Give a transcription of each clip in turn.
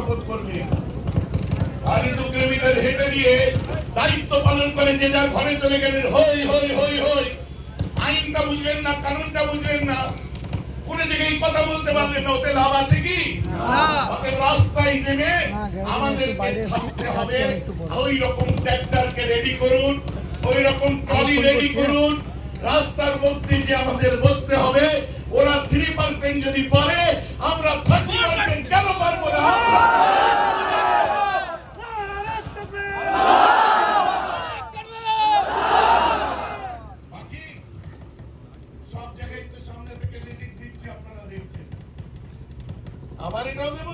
শপথ করবে। আর কিলোমিটার হেঁটে দিয়ে দায়িত্ব পালন করে যে যা ঘরে চলে গেলেন হই হই হই হই। আইনটা বুঝলেন না কানুনটা বুঝলেন না। কোনো জায়গায় কথা বলতে পারলেন না ওতে লাভ আছে কি? রাস্তায় নেমে আমাদেরকে থাকতে হবে ওই রকম ট্র্যাক্টরকে রেডি করুন ওই রকম ট্রলি রেডি করুন। রাস্তার মধ্যে যে আমাদের বসতে হবে ওরা থ্রি পার্সেন্ট যদি পারে আমরা থার্টি আবার এটাও দেব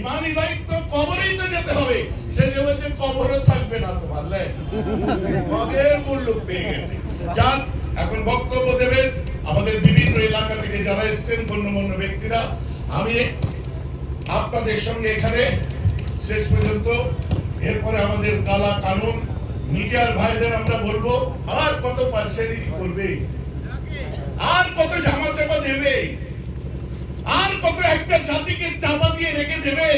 ইমানি দায়িত্ব, কবরেই তো যেতে হবে। সে যে বলছে, কবরও থাকবে না পেয়ে গেছে। এখন বক্তব্য দেবেন। আমাদের বিভিন্ন এলাকা থেকে যারা এসছেন, গণ্যমান্য ব্যক্তিরা, আমি আপনাদের সঙ্গে এখানে শেষ পর্যন্ত। এরপরে আমাদের কালা কানুন, মিডিয়ার ভাইদের আমরা বলব, আর কত পার্সেন্ট করবে? আর কত জামা চাপা দেবে? একটা জাতিকে চাপা দিয়ে রেখে দেবে।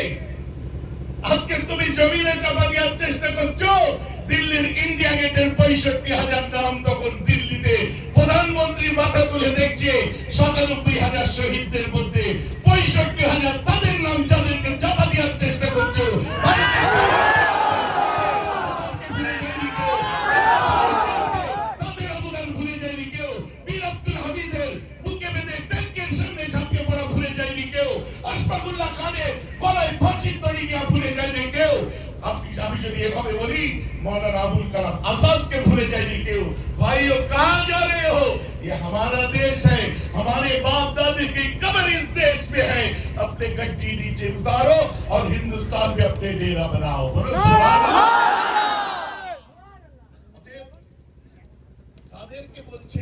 আজকে তুমি জমিনে চাপা দেওয়ার চেষ্টা করছ। দিল্লির ইন্ডিয়া গেটের পঁয়ষট্টি হাজার দাম তখন দিল্লিতে প্রধানমন্ত্রী মাথা তুলে দেখছে, সাতানব্বই হাজার শহীদদের মধ্যে পঁয়ষট্টি হাজার আমি যদি এভাবে বলি मौलाना अबुल कलाम आजाद के भूले जाएगी क्यों भाइयों कहाँ जा रहे हो ये हमारा देश है हमारे बाप दादे की कब्र इस देश में है अपने गड्डी नीचे उतारो और हिंदुस्तान में अपने डेरा बनाओ बोलो सुभान अल्लाह। অতএব তাদেরকে বলছে